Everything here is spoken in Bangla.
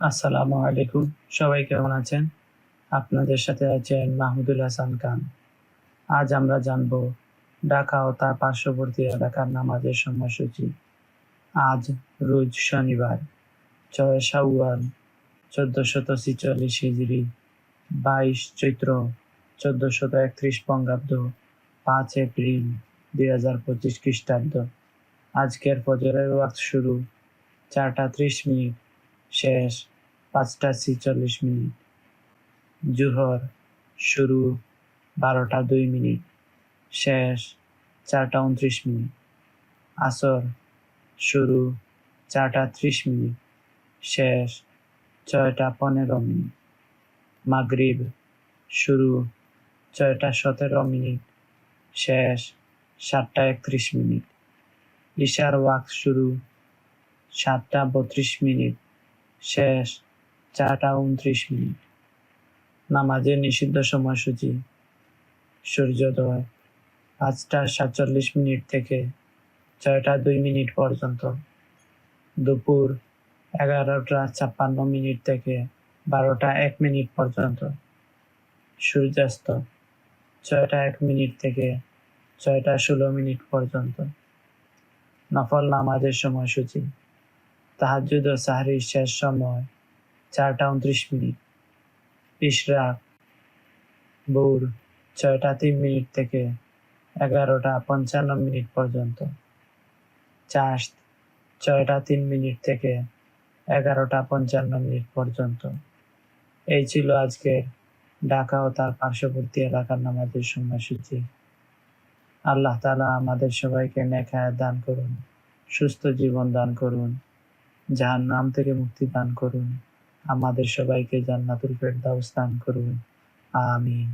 আসসালামু আলাইকুম। সবাই কেমন আছেন? আপনাদের সাথে আছেন মাহমুদুল হাসান খান। আজ আমরা জানব ঢাকা ও তার পার্শ্ববর্তী এলাকার নামাজের সময়সূচি। আজ রোজ শনিবার, ছয় শাওয়াল, চোদ্দশত ছিচল্লিশ হিজড়ি বাইশ চৈত্র, চোদ্দশত একত্রিশ বঙ্গাব্দ, পাঁচ এপ্রিল দুই হাজার পঁচিশ খ্রিস্টাব্দ। আজকের ফজরের ওয়াক্ত শুরু চারটা ত্রিশ মিনিট। শেষ পাঁচটা ছিচল্লিশ মিনিট। জুহর শুরু বারোটা দুই মিনিট, শেষ চারটা উনত্রিশ মিনিট, আসর শুরু চারটা ত্রিশ মিনিট, শেষ ছয়টা পনেরো মিনিট, মাগরিব শুরু ছয়টা সতেরো মিনিট, শেষ সাতটা একত্রিশ মিনিট, ইশার ওয়াক্ত শুরু সাতটা বত্রিশ মিনিট শেষ, চারটা উনত্রিশ মিনিট। নামাজের নিষিদ্ধ সময়সূচি, সূর্যোদয়, পাঁচটা সাতচল্লিশ মিনিট থেকে ছয়টা দুই মিনিট পর্যন্ত। দুপুর এগারোটা ছাপ্পান্ন মিনিট থেকে বারোটা এক মিনিট পর্যন্ত। সূর্যাস্ত, ছয়টা এক মিনিট থেকে ছয়টা ষোলো মিনিট পর্যন্ত। নফল নামাজের সময়সূচি তাহাজুদ ও সাহারির শেষ সময় চারটা উনত্রিশ মিনিট। ইশরাক ভোর ছয়টা তিন মিনিট থেকে এগারোটা পঞ্চান্ন মিনিট পর্যন্ত। চাষ ছয়টা তিন মিনিট থেকে এগারোটা পঞ্চান্ন মিনিট পর্যন্ত। এই ছিল আজকের ঢাকা ও তার পার্শ্ববর্তী এলাকার নামাজের সময়সূচি। আল্লাহ তালা আমাদের সবাইকে নেখায় দান করুন, সুস্থ জীবন দান করুন। যাহার নাম থেকে মুক্তি দান করুন। আমাদের সবাইকে জান্নাতুল ফেরদাউস দান করুন। আমিন।